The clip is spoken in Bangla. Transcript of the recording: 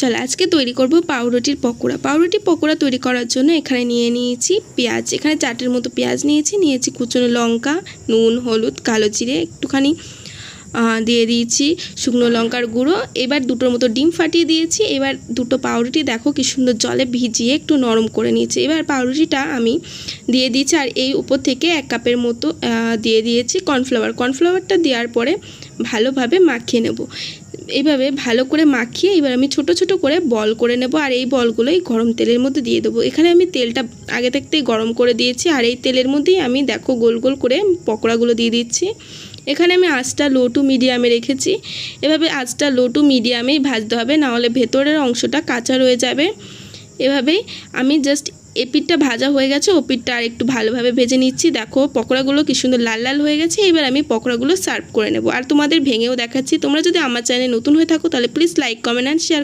চলো, আজকে তৈরি করব পাউরুটির পকোড়া। পাউরুটির পকোড়া তৈরি করার জন্য এখানে নিয়ে নিয়েছি পেঁয়াজ। এখানে চাটের মতো পেঁয়াজ নিয়েছি নিয়েছি কুচনো লঙ্কা, নুন, হলুদ, কালো জিরে, একটুখানি দিয়ে দিয়েছি শুকনো লঙ্কার গুঁড়ো। এবার দুটোর মতো ডিম ফাটিয়ে দিয়েছি। এবার দুটো পাউরুটি দেখো কি সুন্দর জলে ভিজিয়ে একটু নরম করে নিয়েছি। এবার পাউরুটিটা আমি দিয়ে দিয়েছি আর এই উপর থেকে এক কাপের মতো দিয়ে দিয়েছি কর্নফ্লাওয়ার। কর্নফ্লাওয়ারটা দেওয়ার পরে ভালোভাবে মাখিয়ে নেব। এইভাবে ভালো করে মাখিয়ে এবার আমি ছোট ছোট করে বল করে নেব আর এই বলগুলোই গরম তেলের মধ্যে দিয়ে দেবো। এখানে আমি তেলটা আগে থাকতেই গরম করে দিয়েছি আর এই তেলের মধ্যেই আমি দেখো গোল গোল করে পকোড়াগুলো দিয়ে দিচ্ছি। এখানে আমি আঁচটা লো টু মিডিয়ামে রেখেছি। এভাবে আঁচটা লো টু মিডিয়ামেই ভাজতে হবে, নাহলে ভেতরের অংশটা কাঁচা রয়ে যাবে। এভাবেই আমি জাস্ট এপিটটা ভাজা হয়ে গেছে ওপিটটা আর একটু ভালোভাবে ভেজে নিচ্ছি। দেখো, পকোড়াগুলো কি সুন্দর লাল লাল হয়ে গেছে, এবার আমি পকোড়াগুলো সার্ভ করে নেব। আর তোমাদের ভেঙেও দেখাচ্ছি, তোমরা যদি আমার চ্যানেলে নতুন হয়ে থাকো, তাহলে please like comment and share